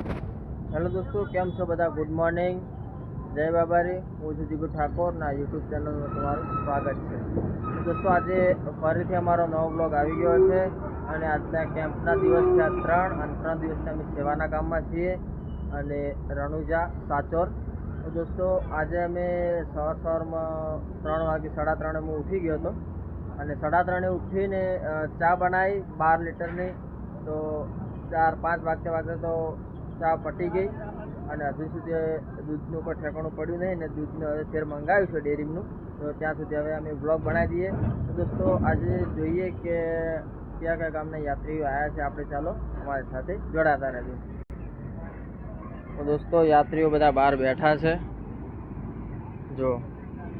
Hello દોસ્તો, કેમ છો બધા? ગુડ મોર્નિંગ જય બાબારી. હું છું જીગુ ઠાકોર ના યુટ્યુબ ચેનલમાં તમારું સ્વાગત છે. દોસ્તો, આજે ફરીથી અમારો નવો બ્લોગ આવી ગયો છે અને આજના કેમ્પના દિવસ છે ત્રણ અને ત્રણ દિવસથી અમે સેવાના કામમાં છીએ અને રણુજા સાચોર. દોસ્તો, આજે અમે સવાર સવારમાં ત્રણ વાગે સાડા ત્રણે હું ઉઠી ગયો હતો અને સાડા ત્રણે ઉઠીને ચા બનાવી, બાર લીટરની. તો ચાર પાંચ વાગ્યા વાગતે તો ચા પટી ગઈ અને હજુ સુધી દૂધનું કોઈ ઠેકાણું પડ્યું નહીં ને દૂધનું હવે ફેર મંગાવ્યું છે ડેરીનું તો ત્યાં સુધી હવે અમે બ્લોગ બનાવી દઈએ. તો દોસ્તો, આજે જોઈએ કે કયા કયા ગામના યાત્રીઓ આવ્યા છે. આપણે ચાલો અમારી સાથે જોડાતા રહેજો તો દોસ્તો, યાત્રીઓ બધા બહાર બેઠા છે. જો,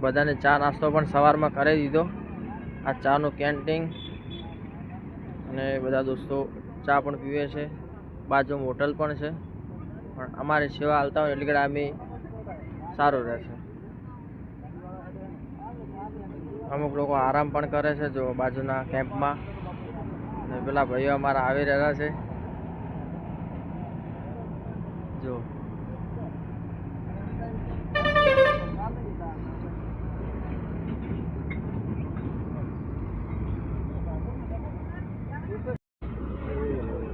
બધાને ચા નાસ્તો પણ સવારમાં કરી દીધો. આ ચાનું કેન્ટીન અને બધા દોસ્તો ચા પણ પીવે છે. બાજુમાં હોટલ પણ છે. પણ અમારી સેવા હાલતા હોય એટલે અમે સારું રહેશે. અમુક લોકો આરામ પણ કરે છે જો બાજુના કેમ્પમાં. પેલા ભાઈઓ અમારા આવી રહ્યા છે. જો.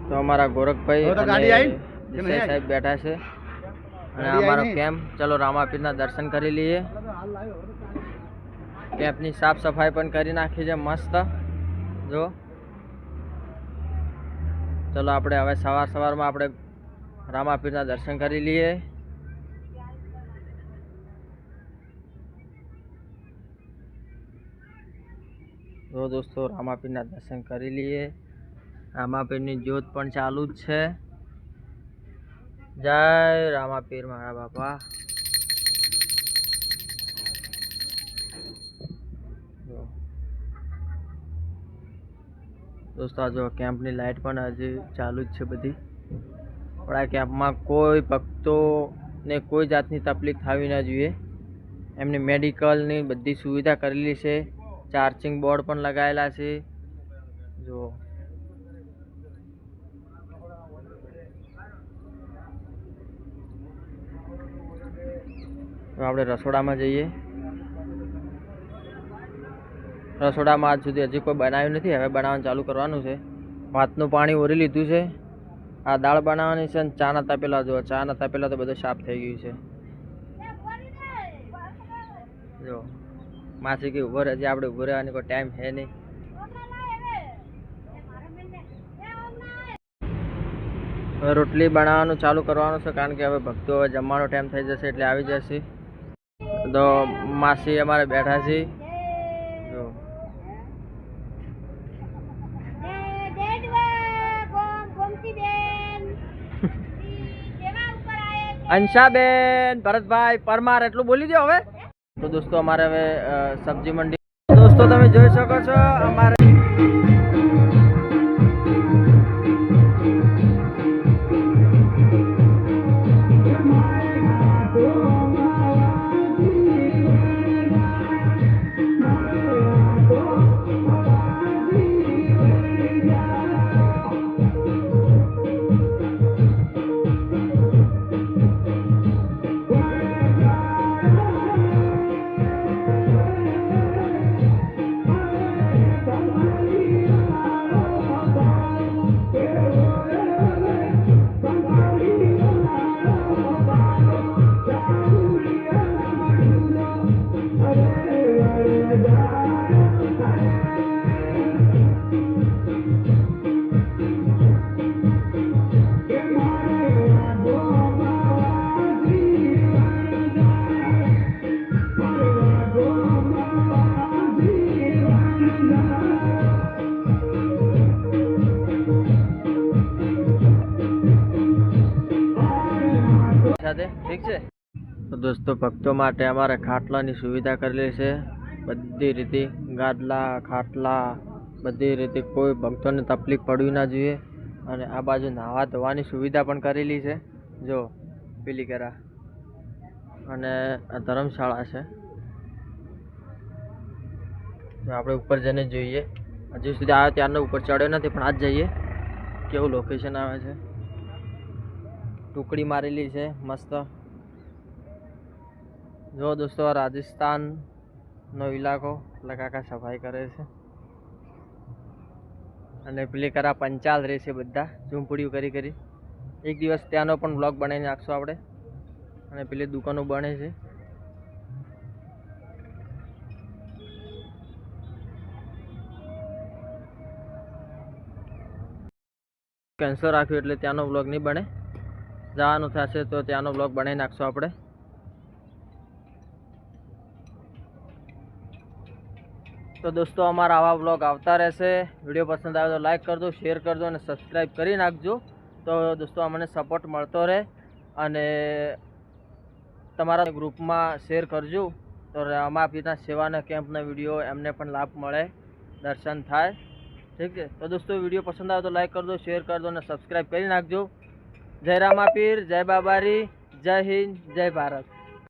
તો અમારા ગોરખભાઈ દેસાઈ સાહેબ બેઠા છે. અને અમારો? કેમ્પ ચલો રામાપીરના દર્શન કરી લઈએ. કેમ્પની સાફ સફાઈ પણ કરી નાખી છે મસ્ત. જો. ચલો આપણે હવે સવાર સવારમાં આપણે રામાપીરના દર્શન કરી લઈએ. જો દોસ્તો રામાપીરના દર્શન કરી લઈએ. રામાપીરની જ્યોત પણ ચાલુ જ છે. જય રામાપીર મારા બાપા. દોસ્તો, આ જો કેમ્પની લાઇટ પણ હજી ચાલુ જ છે બધી. પણ આ કેમ્પમાં કોઈ ભક્તોને કોઈ જાતની તકલીફ થવી ન જોઈએ. એમની મેડિકલની બધી સુવિધા કરેલી છે. ચાર્જિંગ બોર્ડ પણ લગાવેલા છે. જો. હવે આપણે રસોડામાં જઈએ. રસોડામાં આજ સુધી હજી કોઈ બનાવ્યું નથી, હવે બનાવવાનું ચાલુ કરવાનું છે. ભાતનું પાણી ઓરી લીધું છે. આ દાળ બનાવવાની છે અને ચા નતા પહેલાં જો, ચા નતા પહેલાં તો બધું સાફ થઈ ગયું છે. જો માસી કે ઊભો હજી આપણે ઊભો રહેવાની કોઈ ટાઈમ છે નહીં. હવે રોટલી બનાવવાનું ચાલુ કરવાનું છે, કારણ કે હવે ભક્તો હવે જમવાનો ટાઈમ થઈ જશે એટલે આવી જશે. તો માસી અમારે બેઠા છે. જો. અંશાબેન ભરતભાઈ પરમાર એટલું બોલી દો હવે. તો દોસ્તો અમારે હવે સબ્જી મંડી દોસ્તો તમે જોઈ શકો છો અમારે સાથે ઠીક છે? તો દોસ્તો, ભક્તો માટે અમારે ખાટલાની સુવિધા કરેલી છે. બધી રીતે ગાદલા, ખાટલા, બધી રીતે કોઈ ભક્તોને તકલીફ પડવી ના જોઈએ. અને આ બાજુ નાહવા ધોવાની સુવિધા પણ કરેલી છે. જો, પેલી કરા. અને આ ધર્મશાળા છે. આપણે ઉપર જઈને જોઈએ. હજુ સુધી આવ્યો ત્યારનો ઉપર ચડ્યો નથી, પણ આજ જઈએ. કેવું લોકેશન આવે છે? ટુકડી મારેલી છે, મસ્ત. જો દોસ્તો રાજસ્થાનનો ઇલાકો કાકા સફાઈ કરે છે. અને પેલી કરા પંચાલ રહે છે બધા, ઝૂંપડીઓ કરી કરી. એક દિવસ ત્યાંનો પણ બ્લોગ બનાવીને નાખશું આપણે. અને પેલી દુકાનો બને છે. કેન્સલ રાખ્યું એટલે ત્યાંનો બ્લોગ નહીં બને. જવાનું થશે તો ત્યાંનો બ્લોગ બનાવી નાખશું આપણે. તો દોસ્તો, અમારા આવા બ્લોગ આવતા રહેશે. વીડિયો પસંદ આવે તો લાઇક કરજો શેર કરજો અને સબસ્ક્રાઈબ કરી નાખજો. તો દોસ્તો, અમને સપોર્ટ મળતો રહે અને તમારા ગ્રુપમાં શેર કરજો. તો રમાપીના સેવાના કેમ્પના વીડિયો, એમને પણ લાભ મળે, દર્શન થાય. ઠીક છે? તો દોસ્તો, વીડિયો પસંદ આવે તો લાઇક કરજો શેર કરજો અને સબસ્ક્રાઈબ કરી નાખજો. જય રામાપીર જય બાબારી જય હિન્દ જય ભારત.